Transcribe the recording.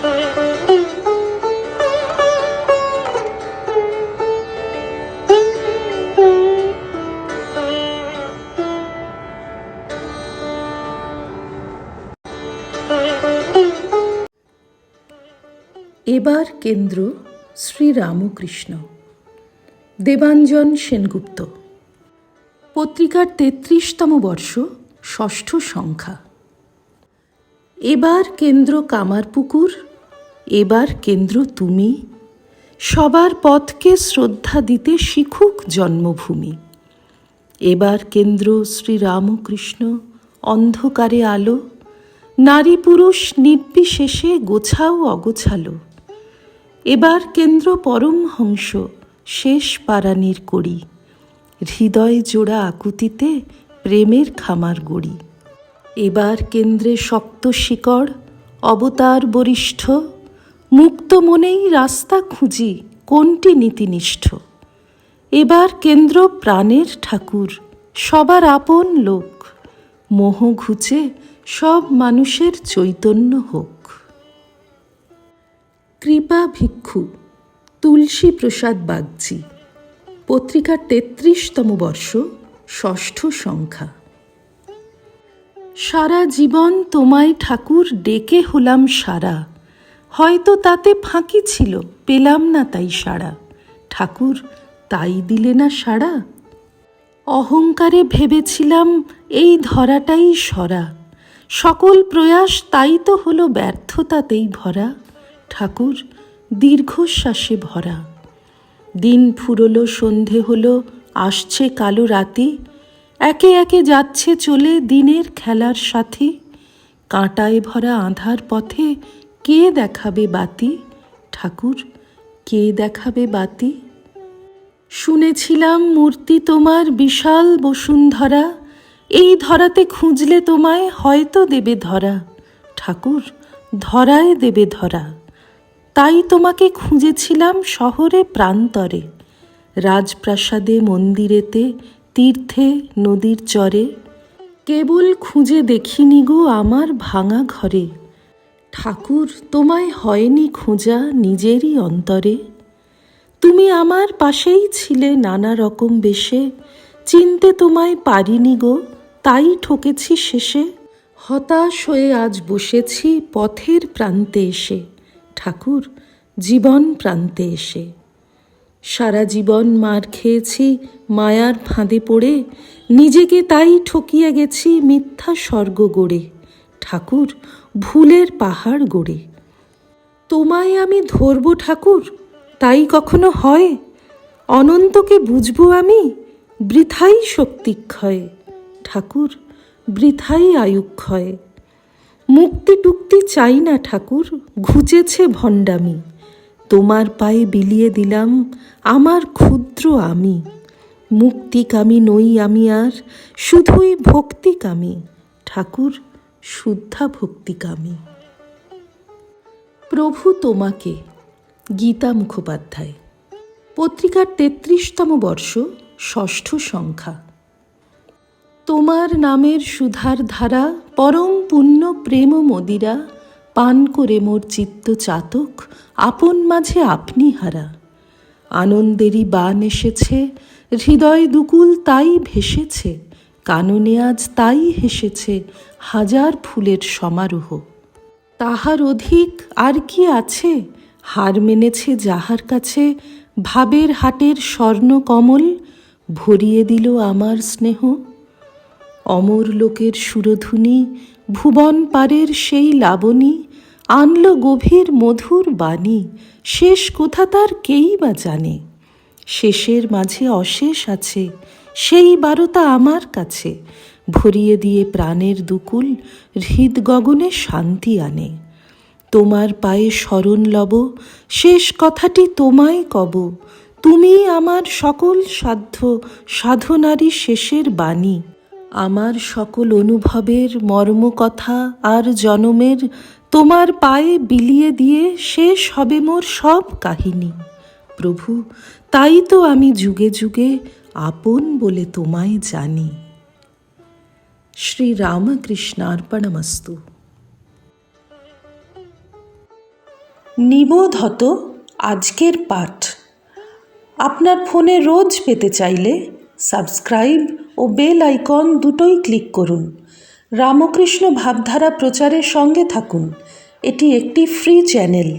এবার কেন্দ্র শ্রী রামকৃষ্ণ দেবাঞ্জন সেনগুপ্ত। পত্রিকার তেত্রিশতম বর্ষ ষষ্ঠ সংখ্যা। এবার কেন্দ্র কামারপুকুর এবার কেন্দ্র তুমি। সবার পথকে শ্রদ্ধা দিতে শিখুক জন্মভূমি। এবার কেন্দ্র শ্রীরামকৃষ্ণ, অন্ধকারে আলো। নারী পুরুষ নির্বিশেষে গোছাও অগোছালো। এবার কেন্দ্র পরমহংস শেষ পারানির করি হৃদয় জোড়া আকুতিতে প্রেমের খামার গড়ি। এবার কেন্দ্রে শক্ত শিকড়, অবতার বরিষ্ঠ। মুক্ত মনেই রাস্তা খুঁজি কোনটি নীতিনিষ্ঠ। এবার কেন্দ্র প্রাণের ঠাকুর, সবার আপন লোক। মোহ ঘুচে সব মানুষের চৈতন্য হোক। কৃপা ভিক্ষু, তুলসী প্রসাদ বাগচি। পত্রিকার তেত্রিশতম বর্ষ, ষষ্ঠ সংখ্যা। সারা জীবন তোমায় ঠাকুর ডেকে হলাম সারা। হয়তো তাতে ফাঁকি ছিল, পেলাম না তাই সাড়া। ঠাকুর তাই দিলে না সাড়া? অহংকারে ভেবেছিলাম এই ধরাটাই সরা। সকল প্রয়াস তাই তো হলো ব্যর্থতাতেই ভরা। ঠাকুর দীর্ঘশ্বাসে ভরা। দিন ফুরলো, সন্ধে হলো, আসছে কালো রাতি। একে একে যাচ্ছে চলে দিনের খেলার সাথী। কাঁটায় ভরা আধার পথে কে দেখাবে বাতি? ঠাকুর, কে দেখাবে বাতি? শুনেছিলাম মূর্তি তোমার বিশাল বসুন্ধরা। এই ধরাতে খুঁজলে তোমায় হয়তো দেবে ধরা। ঠাকুর, ধরায় দেবে ধরা। তাই তোমাকে খুঁজেছিলাম শহরে প্রান্তরে। রাজপ্রাসাদে মন্দিরেতে, তীর্থে, নদীর চরে। কেবল খুঁজে দেখিনি গো আমার ভাঙা ঘরে। ঠাকুর, তোমায় হয়নি খোঁজা নিজেরই অন্তরে। তুমি আমার পাশেই ছিলে নানা রকম বেশে। চিনতে তোমায় পারিনি গো, তাই ঠকেছি শেষে। হতাশ হয়ে আজ বসেছি পথের প্রান্তে এসে। ঠাকুর, জীবন প্রান্তে এসে। সারা জীবন মার খেয়েছি, মায়ার ফাঁদে পড়ে। নিজেকে তাই ঠকিয়ে গেছি মিথ্যা স্বর্গ গড়ে। ঠাকুর ভুলের পাহাড় গড়ে। তোমায় আমি ধরব ঠাকুর, তাই কখনো হয়? অনন্তকে বুঝব আমি, বৃথাই শক্তিক্ষয়। ঠাকুর, বৃথাই আয়ুক্ষয়। মুক্তি টুক্তি চাই না ঠাকুর, ঘুচেছে ভণ্ডামি। তোমার পায়ে বিলিয়ে দিলাম আমার ক্ষুদ্র আমি। মুক্তিকামী নই আমি আর, শুধুই ভক্তিকামী। ঠাকুর শুদ্ধা ভক্তিকামী প্রভু তোমাকে, গীতা মুখোপাধ্যায়। পত্রিকার তেত্রিশতম বর্ষ, ষষ্ঠ সংখ্যা। তোমার নামের সুধার ধারা, পরম পুণ্য প্রেম মদিরা, পান করে মোর চিত্ত চাতক, আপন মাঝে আপনি হারা। আনন্দেরই বান এসেছে, হৃদয় দুকুল তাই ভেসেছে। কাননে আজ তাই হেসেছে হাজার ফুলের সমারোহ। তাহার অধিক আর কি আছে? হার মেনেছে যাহার কাছে। ভাবের হাটের স্বর্ণ কমল ভরিয়ে দিল আমার স্নেহ। অমর লোকের সুরধুনি ভুবন পারের সেই লাবণী, আনল গভীর মধুর বাণী, শেষ কোথা তার কেই বা জানে? শেষের মাঝে অশেষ আছে সেই বারতা আমার কাছে। ভরিয়ে দিয়ে প্রাণের দুকুল হৃদ গগনে শান্তি আনে। তোমার পায়ে স্মরণ লব, শেষ কথাটি তোমায় কব। তুমি আমার সকল সাধ্য, সাধনারই শেষের বাণী। আমার সকল অনুভবের মর্মকথা আর জনমের তোমার পায়ে বিলিয়ে দিয়ে শেষ হবে মোর সব কাহিনী। প্রভু, তাই তো আমি যুগে যুগে আপন বলে তোমায় জানি। শ্রী রামকৃষ্ণার্পণমস্তু নিবোধ হত আজকের পাঠ। আপনার ফোনে রোজ পেতে চাইলে সাবস্ক্রাইব ও বেল আইকন দুটোই ক্লিক করুন। রামকৃষ্ণ ভাবধারা প্রচারের সঙ্গে থাকুন। এটি একটি ফ্রি চ্যানেল।